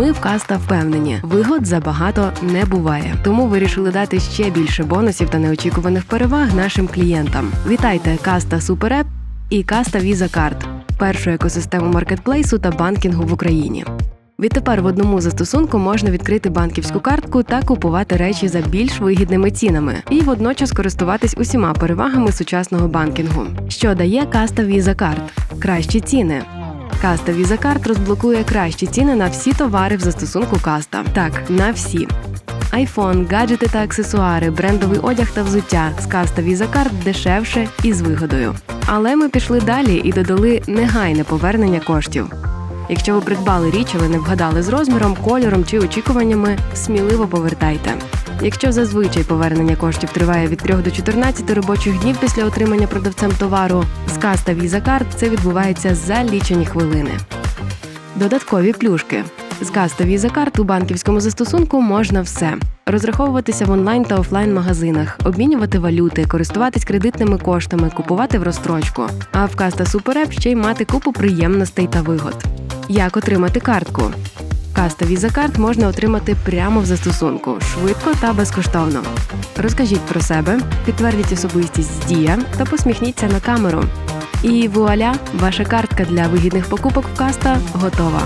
Ми в каста впевнені, вигод забагато не буває. Тому вирішили дати ще більше бонусів та неочікуваних переваг нашим клієнтам. Вітайте каста Супереп і каста Visa Card – першу екосистему маркетплейсу та банкінгу в Україні. Відтепер в одному застосунку можна відкрити банківську картку та купувати речі за більш вигідними цінами і водночас користуватись усіма перевагами сучасного банкінгу. Що дає каста Visa Card? Кращі ціни. Каста Card розблокує кращі ціни на всі товари в застосунку Каста. Так, на всі. Айфон, гаджети та аксесуари, брендовий одяг та взуття з каста Card дешевше і з вигодою. Але ми пішли далі і додали негайне повернення коштів. Якщо ви придбали річ, але не вгадали з розміром, кольором чи очікуваннями, сміливо повертайте. Якщо зазвичай повернення коштів триває від 3 до 14 робочих днів після отримання продавцем товару, каста Visa Card це відбувається за лічені хвилини. Додаткові плюшки. З каста Card у банківському застосунку можна все: розраховуватися в онлайн та офлайн магазинах, обмінювати валюти, користуватись кредитними коштами, купувати в розстрочку. А в каста App ще й мати купу приємностей та вигод. Як отримати картку? Каста Visa Card можна отримати прямо в застосунку, швидко та безкоштовно. Розкажіть про себе, підтвердіть особистість з дія та посміхніться на камеру. І вуаля, ваша картка для вигідних покупок в каста готова.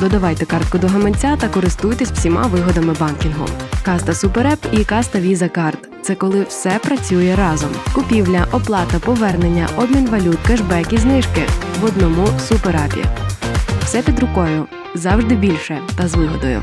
Додавайте картку до гаманця та користуйтесь всіма вигодами банкінгу. Каста Супереп і каста Visa Card – це коли все працює разом: купівля, оплата, повернення, обмін валют, кешбек і знижки в одному суперапі. Все під рукою, завжди більше та з вигодою.